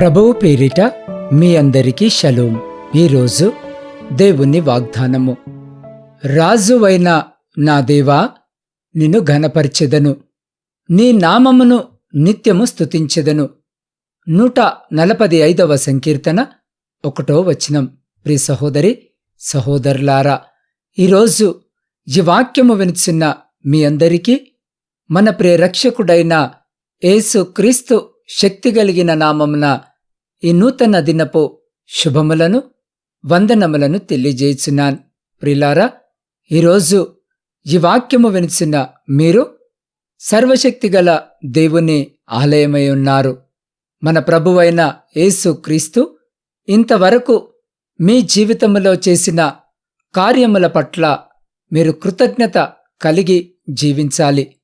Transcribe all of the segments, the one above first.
ప్రభువు పేరిట మీ అందరికీ షలోం. ఈరోజు దేవుని వాగ్దానము. రాజువైన నా దేవా నిన్ను ఘనపరిచెదను. నీ నామమును నిత్యము స్తుతించెదను. నూట నలపది ఐదవ సంకీర్తన ఒకటో వచనం. ప్రి సహోదరి సహోదరులారా ఈరోజు ఈ వాక్యము వినిచున్న మీ అందరికీ మన ప్రేరక్షకుడైన యేసు క్రీస్తు శక్తి కలిగిన నామమున ఈ నూతన దినపు శుభములను వందనములను తెలియజేయుచున్నాను. ప్రిలారా ఈరోజు ఈ వాక్యము వినిచిన మీరు సర్వశక్తిగల దేవుని ఆలయమై ఉన్నారు. మన ప్రభువైన యేసు క్రీస్తు ఇంతవరకు మీ జీవితంలో చేసిన కార్యముల పట్ల మీరు కృతజ్ఞత కలిగి జీవించాలి.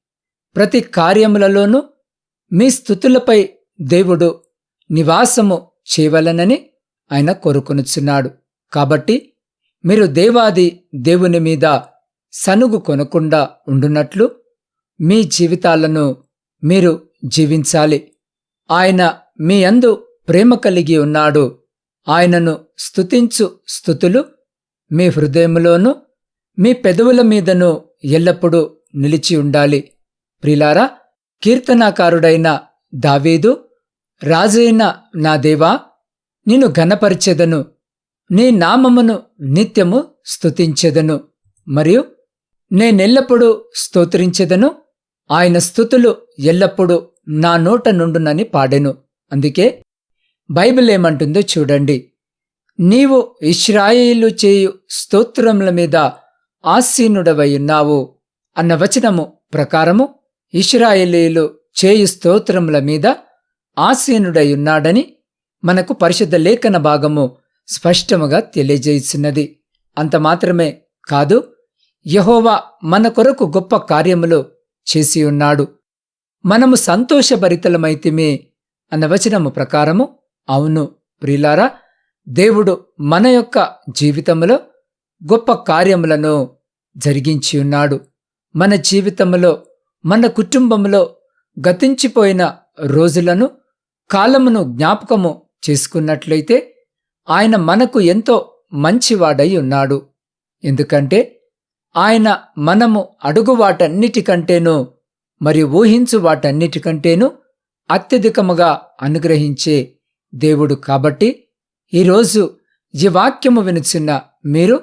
ప్రతి కార్యములలోనూ మీ స్థుతులపై దేవుడు నివాసము చేయవలనని ఆయన కోరుకొనుచున్నాడు. కాబట్టి మీరు దేవాది దేవుని మీద సనుగు కొనకుండా ఉండునట్లు మీ జీవితాలను మీరు జీవించాలి. ఆయన మీ అందు ప్రేమ కలిగి ఉన్నాడు. ఆయనను స్తుతించు స్థుతులు మీ హృదయములోనూ మీ పెదవుల మీదను ఎల్లప్పుడూ నిలిచి ఉండాలి. ప్రిలారా కీర్తనాకారుడైన దావీదు రాజైన నా దేవా నిన్ను ఘనపరిచెదను. నీ నామమును నిత్యము స్తుతించెదను. మరియు నేనెల్లప్పుడూ స్తోత్రించెదను. ఆయన స్థుతులు ఎల్లప్పుడూ నా నోట నుండునని పాడెను. అందుకే బైబిల్ ఏమంటుందో చూడండి. నీవు ఇస్రాయేలు చేయు స్తోత్రముల మీద ఆసీనుడవై ఉన్నావు అన్న వచనము ప్రకారము ఇస్రాయేలీలు చేయు స్తోత్రముల మీద ఆసీనుడై ఉన్నాడని మనకు పరిశుద్ధ లేఖన భాగము స్పష్టముగా తెలియజేస్తున్నది అంత మాత్రమే కాదు యహోవా మన కొరకు గొప్ప కార్యములు చేసి ఉన్నాడు మనము సంతోషభరితలమైతిమే అన్న వచనము ప్రకారము అవును ప్రిలారా దేవుడు మన యొక్క జీవితములో గొప్ప కార్యములను జరిగించి ఉన్నాడు మన జీవితములో మన కుటుంబములో గతించిపోయిన రోజులను కాలమును జ్ఞాపకము చేసుకున్నట్లయితే ఆయన మనకు ఎంతో మంచివాడై ఉన్నాడు. ఎందుకంటే ఆయన మనము అడుగు వాటన్నిటికంటేనూ మరి ఊహించు వాటన్నిటికంటేనూ అత్యధికముగా అనుగ్రహించే దేవుడు కాబట్టి ఈరోజు ఈ వాక్యము వినుచున్న మీరు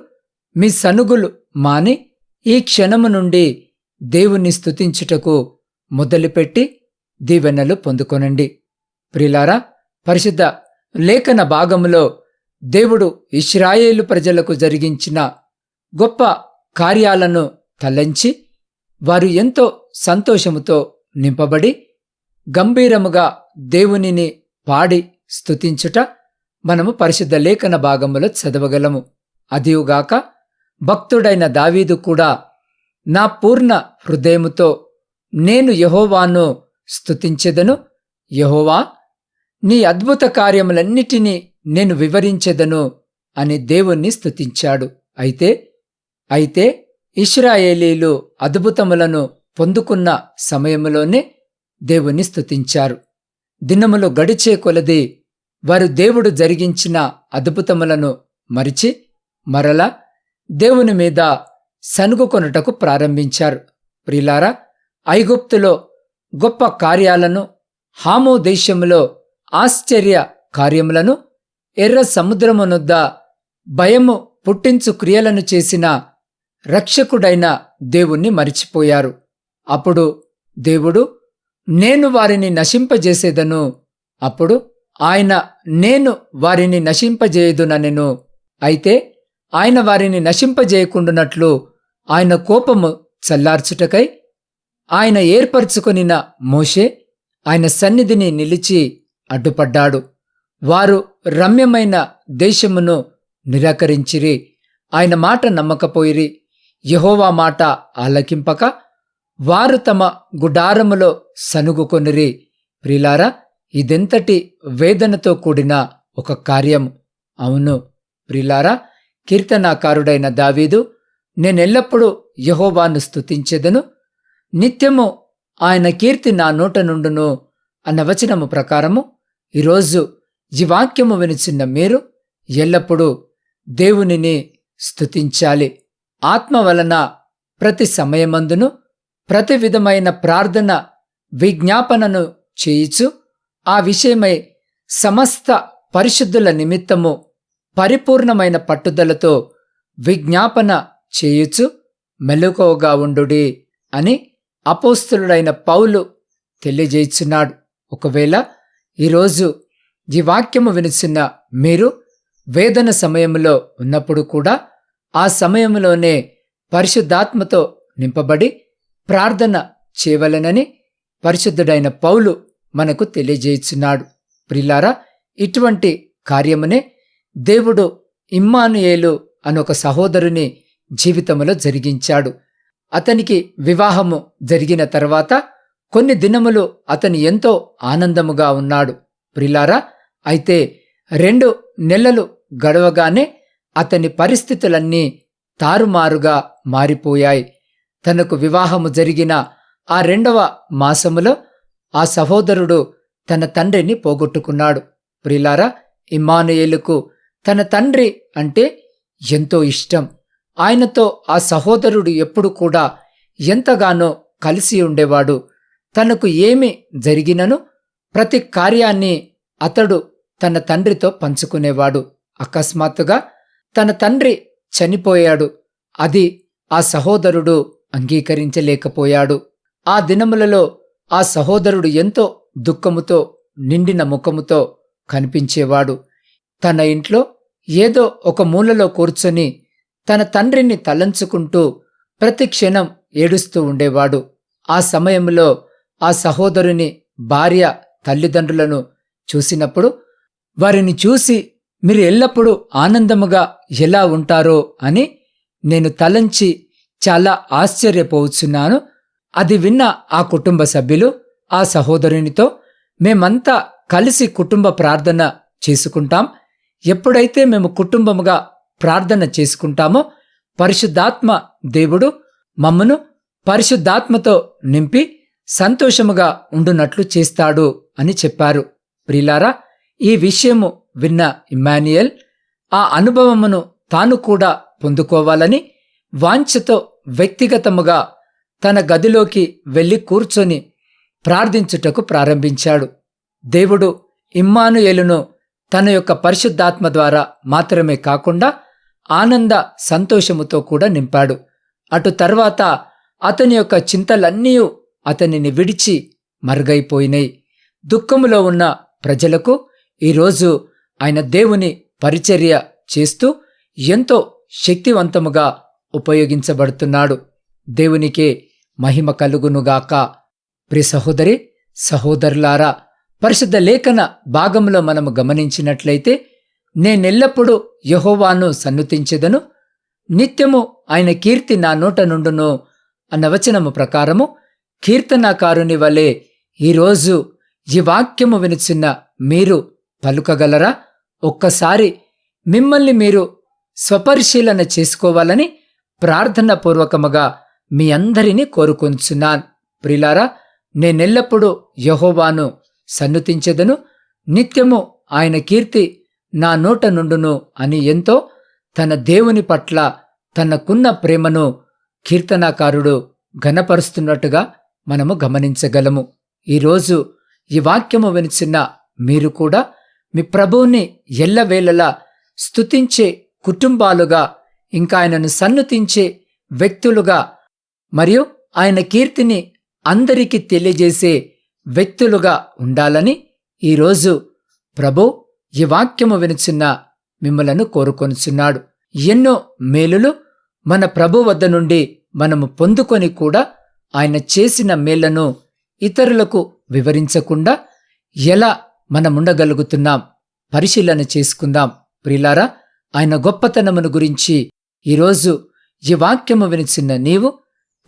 మీ సనుగులు మాని ఈ క్షణము నుండి దేవుణ్ణి స్తుతించుటకు మొదలుపెట్టి దీవెనలు పొందుకొనండి. ప్రిలారా పరిశుద్ధ లేఖన భాగములో దేవుడు ఇస్రాయేలు ప్రజలకు జరిగించిన గొప్ప కార్యాలను తలంచి వారు ఎంతో సంతోషముతో నింపబడి గంభీరముగా దేవునిని పాడి స్తుతించుట మనము పరిశుద్ధ లేఖన భాగములో చదవగలము. అదియుగాక భక్తుడైన దావీదు కూడా నా పూర్ణ హృదయముతో నేను యహోవాను స్తుతించెదను. యహోవా నీ అద్భుత కార్యములన్నిటినీ నేను వివరించెదను అని దేవుణ్ణి స్తుతించాడు. అయితే అయితే ఇస్రాయేలీలు అద్భుతములను పొందుకున్న సమయములోనే దేవుణ్ణి స్తుతించారు. దినములు గడిచే కొలది వారు దేవుడు జరిగించిన అద్భుతములను మరిచి మరలా దేవుని మీద సనుగుకొనుటకు ప్రారంభించారు. ప్రిలారా ఐగుప్తులో గొప్ప కార్యాలను హామో దేశములో ఆశ్చర్య కార్యములను ఎర్ర సముద్రమునొద్ద భయము పుట్టించు క్రియలను చేసిన రక్షకుడైన దేవుణ్ణి మరిచిపోయారు. అప్పుడు దేవుడు నేను వారిని నశింపజేసేదను? అప్పుడు ఆయన నేను వారిని నశింపజేయదునెను అయితే ఆయన వారిని నశింపజేయకుండునట్లు ఆయన కోపము చల్లార్చుటకై ఆయన ఏర్పరచుకొనిన మోషే ఆయన సన్నిధిని నిలిచి అడ్డుపడ్డాడు. వారు రమ్యమైన దేశమును నిరాకరించిరి. ఆయన మాట నమ్మకపోయిరి. యహోవా మాట ఆలకింపక వారు తమ గుడారములో సనుగుకొనిరి. ప్రిలారా ఇదెంతటి వేదనతో కూడిన ఒక కార్యము. అవును ప్రిలారా కీర్తనాకారుడైన దావీదు నేనెల్లప్పుడూ యహోవాను స్తుతించెదను. నిత్యము ఆయన కీర్తి నా నోట నుండును అన్న వచనము ప్రకారము ఈరోజు ఈ వాక్యము వినిచిన్న మీరు ఎల్లప్పుడూ దేవునిని స్తుతించాలి. ఆత్మ వలన ప్రతి సమయమందును ప్రతి విధమైన ప్రార్థన విజ్ఞాపనను చేయిచు ఆ విషయమై సమస్త పరిశుద్ధుల నిమిత్తము పరిపూర్ణమైన పట్టుదలతో విజ్ఞాపన చేయుచు మెలకువగా ఉండుడి అని అపోస్తులుడైన పౌలు తెలియజేయుచున్నాడు. ఒకవేళ ఈరోజు ఈ వాక్యము వినిచిన మీరు వేదన సమయంలో ఉన్నప్పుడు కూడా ఆ సమయంలోనే పరిశుద్ధాత్మతో నింపబడి ప్రార్థన చేయవలెనని పరిశుద్ధుడైన పౌలు మనకు తెలియజేస్తున్నాడు ప్రిలారా ఇటువంటి కార్యమునే దేవుడు ఇమ్మానుయేలు అనొక సహోదరుని జీవితంలో జరిగించాడు. అతనికి వివాహము జరిగిన తర్వాత కొన్ని దినములు అతను ఎంతో ఆనందముగా ఉన్నాడు. ప్రిలారా అయితే రెండు నెలలు గడవగానే అతని పరిస్థితులన్నీ తారుమారుగా మారిపోయాయి. తనకు వివాహము జరిగిన ఆ రెండవ మాసములో ఆ సహోదరుడు తన తండ్రిని పోగొట్టుకున్నాడు. ప్రిలారా ఇమానుయేలుకు తన తండ్రి అంటే ఎంతో ఇష్టం. ఆయనతో ఆ సహోదరుడు ఎప్పుడు కూడా ఎంతగానో కలిసి ఉండేవాడు. తనకు ఏమి జరిగినను ప్రతి కార్యాన్ని అతడు తన తండ్రితో పంచుకునేవాడు. అకస్మాత్తుగా తన తండ్రి చనిపోయాడు. అది ఆ సహోదరుడు అంగీకరించలేకపోయాడు. ఆ దినములలో ఆ సహోదరుడు ఎంతో దుఃఖముతో నిండిన ముఖముతో కనిపించేవాడు. తన ఇంట్లో ఏదో ఒక మూలలో కూర్చొని తన తండ్రిని తలంచుకుంటూ ప్రతి క్షణం ఏడుస్తూ ఉండేవాడు. ఆ సమయంలో ఆ సహోదరుని భార్య తల్లిదండ్రులను చూసినప్పుడు వారిని చూసి మీరు ఎల్లప్పుడూ ఆనందముగా ఎలా ఉంటారో అని నేను తలంచి చాలా ఆశ్చర్యపోవచ్చున్నాను అది విన్న ఆ కుటుంబ సభ్యులు ఆ సహోదరునితో మేమంతా కలిసి కుటుంబ ప్రార్థన చేసుకుంటాం. ఎప్పుడైతే మేము కుటుంబముగా ప్రార్థన చేసుకుంటామో పరిశుద్ధాత్మ దేవుడు మమ్మను పరిశుద్ధాత్మతో నింపి సంతోషముగా ఉండునట్లు చేస్తాడు అని చెప్పారు. ప్రిలారా ఈ విషయము విన్న ఇమ్మాన్యుయల్ ఆ అనుభవమును తాను కూడా పొందుకోవాలని వాంఛతో వ్యక్తిగతముగా తన గదిలోకి వెళ్ళి కూర్చొని ప్రార్థించుటకు ప్రారంభించాడు. దేవుడు ఇమ్మానుయేలును తన యొక్క పరిశుద్ధాత్మ ద్వారా మాత్రమే కాకుండా ఆనంద సంతోషముతో కూడా నింపాడు. అటు తర్వాత అతని యొక్క చింతలన్నీ అతనిని విడిచి మరుగైపోయినాయి దుఃఖములో ఉన్న ప్రజలకు ఈరోజు ఆయన దేవుని పరిచర్య చేస్తూ ఎంతో శక్తివంతముగా ఉపయోగించబడుతున్నాడు. దేవునికే మహిమ కలుగునుగాక ప్రి సహోదరి సహోదరులారా పరిశుద్ధ లేఖన భాగంలో మనము గమనించినట్లయితే నేనెల్లప్పుడూ యహోవాను సన్నుతించెదను. నిత్యము ఆయన కీర్తి నా నోట నుండును అన్న వచనము ప్రకారము కీర్తనాకారుని వలె ఈరోజు ఈ వాక్యము వినిచిన్న మీరు పలుకగలరా? ఒక్కసారి మిమ్మల్ని మీరు స్వపరిశీలన చేసుకోవాలని ప్రార్థనపూర్వకముగా మీ అందరినీ కోరుకొంచున్నాను. ప్రిలారా నేనెల్లప్పుడూ యహోవాను సన్నుతించెదను. నిత్యము ఆయన కీర్తి నా నోట నుండును అని ఎంతో తన దేవుని పట్ల తనకున్న ప్రేమను కీర్తనాకారుడు ఘనపరుస్తున్నట్టుగా మనము గమనించగలము. ఈరోజు ఈ వాక్యము వినిచిన మీరు కూడా మీ ప్రభువుని ఎల్లవేళలా స్తుతించే కుటుంబాలుగా ఇంకా ఆయనను సన్నుతించే వ్యక్తులుగా మరియు ఆయన కీర్తిని అందరికీ తెలియజేసే వ్యక్తులుగా ఉండాలని ఈరోజు ప్రభు ఈ వాక్యము వినుచున్న మిమ్మలను కోరుకొనుచున్నాడు. ఎన్నో మేలులు మన ప్రభు వద్ద నుండి మనము పొందుకొని కూడా ఆయన చేసిన మేళ్ళను ఇతరులకు వివరించకుండా ఎలా మనముండగలుగుతున్నాం? పరిశీలన చేసుకుందాం. ప్రిలారా ఆయన గొప్పతనమును గురించి ఈరోజు ఈ వాక్యము వినిచిన్న నీవు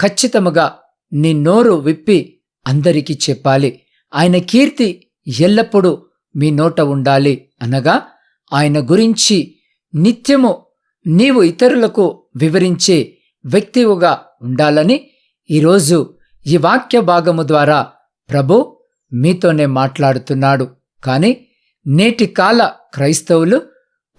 ఖచ్చితముగా నీ నోరు విప్పి అందరికీ చెప్పాలి. ఆయన కీర్తి ఎల్లప్పుడూ మీ నోట ఉండాలి. అనగా ఆయన గురించి నిత్యము నీవు ఇతరులకు వివరించే వ్యక్తివుగా ఉండాలని ఈరోజు ఈ వాక్య భాగము ద్వారా ప్రభు మీతోనే మాట్లాడుతున్నాడు. కాని నేటి కాల క్రైస్తవులు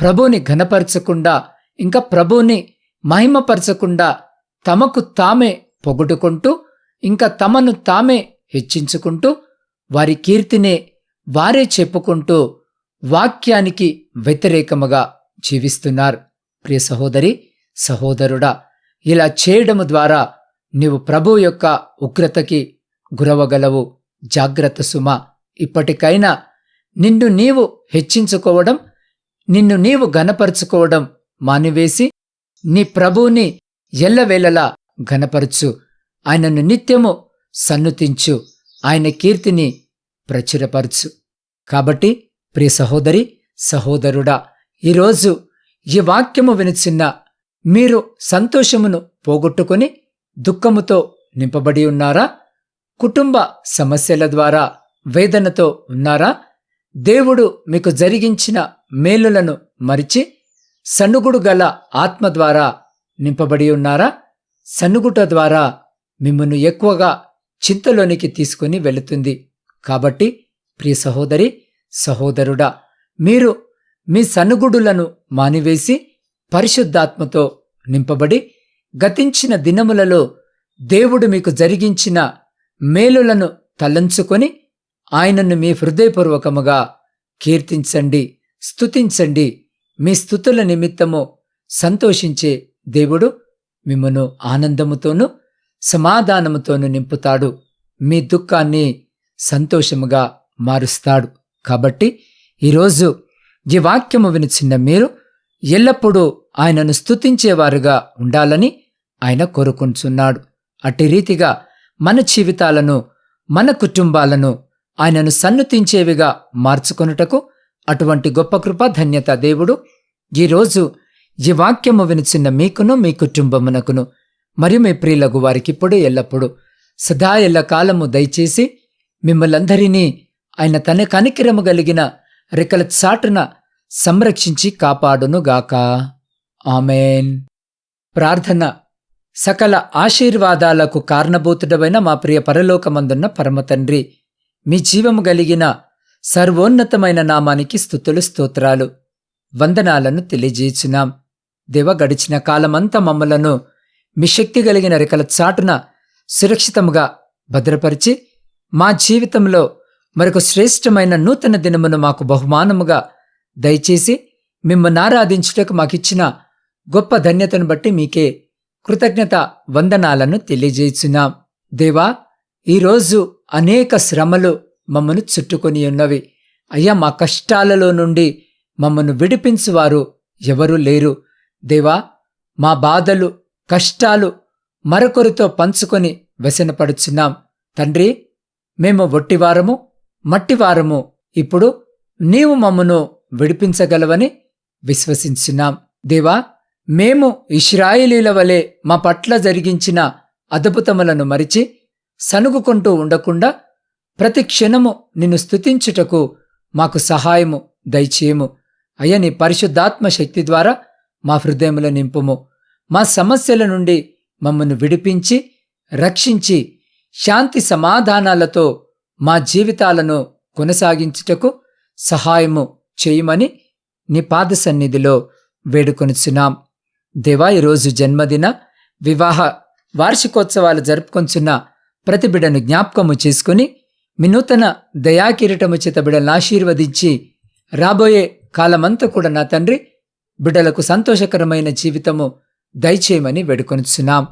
ప్రభుని ఘనపరచకుండా ఇంకా ప్రభుని మహిమపరచకుండా తమకు తామే పొగుడుకుంటూ ఇంకా తమను తామే హెచ్చించుకుంటూ వారి కీర్తినే వారే చెప్పుకుంటూ వాక్యానికి వ్యతిరేకముగా జీవిస్తున్నారు. ప్రియ సహోదరి సహోదరుడా ఇలా చేయడము ద్వారా నీవు ప్రభు యొక్క ఉగ్రతకి గురవగలవు. జాగ్రత్త సుమ. ఇప్పటికైనా నిన్ను నీవు హెచ్చించుకోవడం నిన్ను నీవు గనపరుచుకోవడం మానివేసి నీ ప్రభువుని ఎల్లవేళలా ఘనపరచు. ఆయనను నిత్యము సన్నుతించు. ఆయన కీర్తిని ప్రచురపరచు. కాబట్టి ప్రియ సహోదరి సహోదరుడా ఈరోజు ఈ వాక్యము వినిచిన్న మీరు సంతోషమును పోగొట్టుకుని దుఃఖముతో నింపబడి ఉన్నారా? కుటుంబ సమస్యల ద్వారా వేదనతో ఉన్నారా? దేవుడు మీకు జరిగించిన మేలులను మరిచి సనుగుడు గల ఆత్మ ద్వారా నింపబడి ఉన్నారా? సనుగుట ద్వారా మిమ్మల్ని ఎక్కువగా చింతలోనికి తీసుకుని వెళుతుంది. కాబట్టి ప్రియ సహోదరి సహోదరుడా మీరు మీ సనుగుడులను మానివేసి పరిశుద్ధాత్మతో నింపబడి గతించిన దినములలో దేవుడు మీకు జరిగించిన మేలులను తలంచుకొని ఆయనను మీ హృదయపూర్వకముగా కీర్తించండి స్తుతించండి. మీ స్థుతుల నిమిత్తము సంతోషించే దేవుడు మిమ్మను ఆనందముతోనూ సమాధానముతోనూ నింపుతాడు. మీ దుఃఖాన్ని సంతోషముగా మారుస్తాడు. కాబట్టి ఈరోజు ఈ వాక్యము వినిచిన మీరు ఎల్లప్పుడూ ఆయనను స్తుతించేవారుగా ఉండాలని ఆయన కోరుకుంటున్నాడు. అట్టి రీతిగా మన జీవితాలను మన కుటుంబాలను ఆయనను సన్నుతించేవిగా మార్చుకొనుటకు అటువంటి గొప్ప కృప ధన్యత దేవుడు. ఈరోజు ఈ వాక్యము వినిచిన్న మీకును మీ కుటుంబమునకును మరియు మీ ప్రియులకు వారికిప్పుడు ఎల్లప్పుడూ సదా ఎల్ల కాలము దయచేసి మిమ్మలందరినీ ఆయన తన కనికిరము కలిగిన రెక్కల చాటున సంరక్షించి కాపాడునుగాక. ఆమెన్. ప్రార్థన సకల ఆశీర్వాదాలకు కారణభూతుడమైన మా ప్రియ పరలోకమందున్న పరమతండ్రి మీ జీవము కలిగిన సర్వోన్నతమైన నామానికి స్థుతులు స్తోత్రాలు వందనాలను తెలియజేచున్నాం. దేవ గడిచిన కాలమంతా మమ్మలను మీ శక్తి కలిగిన రెక్కల చాటున సురక్షితముగా భద్రపరిచి మా జీవితంలో మరొక శ్రేష్టమైన నూతన దినమును మాకు బహుమానముగా దయచేసి మిమ్మల్ని ఆరాధించుటకు మాకిచ్చిన గొప్ప ధన్యతను బట్టి మీకే కృతజ్ఞత వందనాలను తెలియజేస్తున్నాం. దేవా ఈరోజు అనేక శ్రమలు మమ్మను చుట్టుకొని ఉన్నవి. అయ్యా మా కష్టాలలో నుండి మమ్మను విడిపించువారు ఎవరూ లేరు. దేవా మా బాధలు కష్టాలు మరొకరితో పంచుకొని వ్యసనపడుచున్నాం. తండ్రి మేము ఒట్టివారము మట్టివారము. ఇప్పుడు నీవు మమ్మను విడిపించగలవని విశ్వసించున్నాం. దేవా మేము ఇష్రాయిలీల వలె మా పట్ల జరిగించిన అద్భుతములను మరిచి సనుగుకుంటూ ఉండకుండా ప్రతి క్షణము నిన్ను స్థుతించుటకు మాకు సహాయము దయచేయము. అయ్యా పరిశుద్ధాత్మ శక్తి ద్వారా మా హృదయముల నింపుము. మా సమస్యల నుండి మమ్మను విడిపించి రక్షించి శాంతి సమాధానాలతో మా జీవితాలను కొనసాగించుటకు సహాయము చేయమని నీ పాద సన్నిధిలో వేడుకొనుచున్నాం. దేవా ఈరోజు జన్మదిన వివాహ వార్షికోత్సవాలు జరుపుకొంచున్న ప్రతి బిడను జ్ఞాపకము చేసుకుని మీ నూతన దయాకిరీటము చేత బిడలను ఆశీర్వదించి రాబోయే కాలమంతా కూడా నా తండ్రి బిడ్డలకు సంతోషకరమైన జీవితము దయచేయమని వేడుకొనిచున్నాం.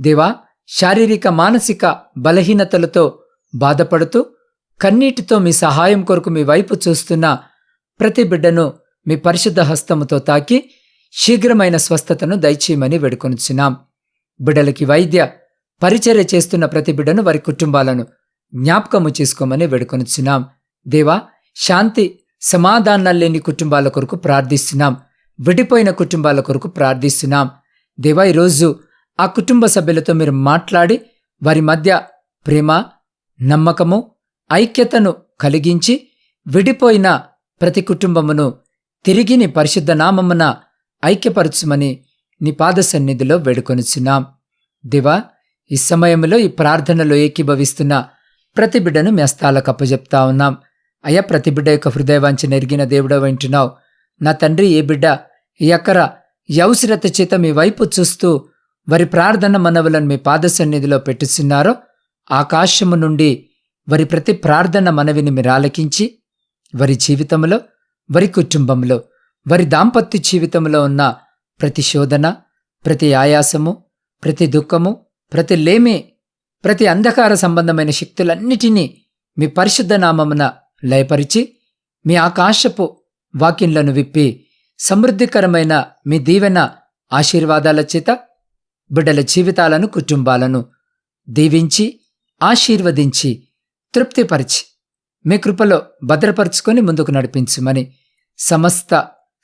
దేవా శారీరక మానసిక బలహీనతలతో బాధపడుతూ కన్నీటితో మీ సహాయం కొరకు మీ వైపు చూస్తున్న ప్రతి బిడ్డను మీ పరిశుద్ధ హస్తముతో తాకి శీఘ్రమైన స్వస్థతను దయచేయమని వేడుకొనుచున్నాం. బిడలకి వైద్య పరిచర్య చేస్తున్న ప్రతి బిడను వారి కుటుంబాలను జ్ఞాపకము చేసుకోమని వేడుకొనుచున్నాం. దేవా శాంతి సమాధానాలు లేని కుటుంబాల కొరకు ప్రార్థిస్తున్నాం. విడిపోయిన కుటుంబాల కొరకు ప్రార్థిస్తున్నాం. దేవా ఈరోజు ఆ కుటుంబ సభ్యులతో మీరు మాట్లాడి వారి మధ్య ప్రేమ నమ్మకము ఐక్యతను కలిగించి విడిపోయిన ప్రతి కుటుంబమును తిరిగిని పరిశుద్ధ నామమున ఐక్యపరచుమని నీ పాద సన్నిధిలో వేడుకొనుచున్నాం. దివా ఈ సమయంలో ఈ ప్రార్థనలో ఏకీభవిస్తున్న ప్రతి బిడ్డను మీ అప్పజెప్తా ఉన్నాం. అయ్యా ప్రతి బిడ్డ యొక్క హృదయవాంచి నెరిగిన దేవుడో వింటున్నావు. నా తండ్రి ఏ బిడ్డ ఈ అక్కర యౌసిరత చేత మీ వైపు చూస్తూ వారి ప్రార్థన మనవులను మీ పాద సన్నిధిలో పెట్టుచున్నారో ఆకాశము నుండి వారి ప్రతి ప్రార్థన మనవిని మీరు ఆలకించి వారి జీవితంలో వారి కుటుంబంలో వారి దాంపత్య జీవితంలో ఉన్న ప్రతి శోధన ప్రతి ఆయాసము ప్రతి దుఃఖము ప్రతి లేమి ప్రతి అంధకార సంబంధమైన శక్తులన్నిటినీ మీ పరిశుద్ధ నామమున లయపరిచి మీ ఆకాశపు వాక్యంలను విప్పి సమృద్ధికరమైన మీ దీవెన ఆశీర్వాదాల చేత బిడ్డల జీవితాలను కుటుంబాలను దీవించి ఆశీర్వదించి తృప్తిపరిచి మీ కృపలో భద్రపరుచుకొని ముందుకు నడిపించుమని సమస్త